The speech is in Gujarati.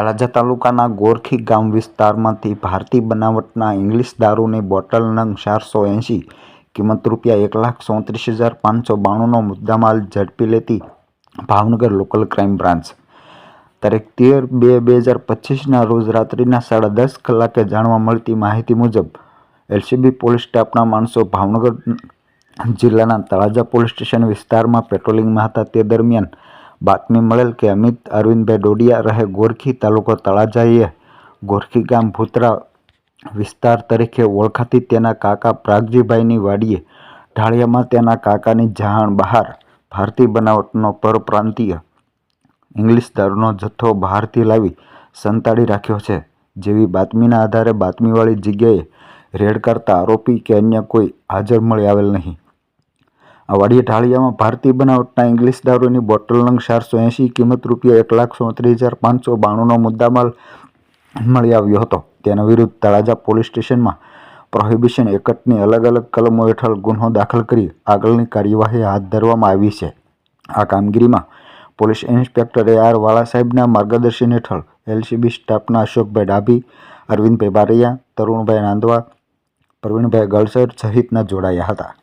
તળાજા તાલુકાના ગોરખી ગામ વિસ્તારમાંથી ભારતીય બનાવટના ઇંગ્લિશ દારૂની બોટલ નંગ ચારસો એંશી, કિંમત રૂપિયા એક લાખ ચોત્રીસ હજાર પાંચસો બાણુંનો મુદ્દામાલ ઝડપી લેતી ભાવનગર લોકલ ક્રાઇમ બ્રાન્ચ. તારીખ તેર બે બે હજાર પચીસના રોજ રાત્રિના સાડા દસ કલાકે જાણવા મળતી માહિતી મુજબ, એલસીબી પોલીસ સ્ટાફના માણસો ભાવનગર જિલ્લાના તળાજા પોલીસ સ્ટેશન વિસ્તારમાં પેટ્રોલિંગમાં હતા. તે દરમિયાન બાતમી મળેલ કે અમિત અરવિંદભાઈ ડોડિયા રહે ગોરખી તાલુકો તળાજાએ ગોરખી ગામ ભૂતરા વિસ્તાર તરીકે ઓળખાતી તેના કાકા પ્રાગજીભાઈની વાડીએ. ઢાળિયામાં તેના કાકાની જાણ બહાર ભારતીય બનાવટનો પરપ્રાંતીય ઇંગ્લિશ દારૂનો જથ્થો બહારથી લાવી સંતાડી રાખ્યો છે, જેવી બાતમીના આધારે બાતમીવાળી જગ્યાએ રેડ કરતા આરોપી કે અન્ય કોઈ હાજર મળી આવેલ નહીં. આ વાડીએ ઢાળિયામાં ભારતીય બનાવટના ઇંગ્લિશ દારૂની બોટલ નંગ ચારસો એંસી કિંમત રૂપિયા એક લાખ ચોત્રીસ હજાર પાંચસો બાણુંનો મુદ્દામાલ મળી આવ્યો હતો. તેના વિરુદ્ધ તળાજા પોલીસ સ્ટેશનમાં પ્રોહિબિશન એકટની અલગ અલગ કલમો હેઠળ ગુન્હો દાખલ કરી આગળની કાર્યવાહી હાથ ધરવામાં આવી છે. આ કામગીરીમાં પોલીસ ઇન્સ્પેક્ટર એ આર વાળા સાહેબના માર્ગદર્શન હેઠળ એલસીબી સ્ટાફના અશોકભાઈ ડાભી, અરવિંદભાઈ બારૈયા, તરુણભાઈ નાંદવા પ્રવીણભાઈ ગળસર સહિતના જોડાયા હતા.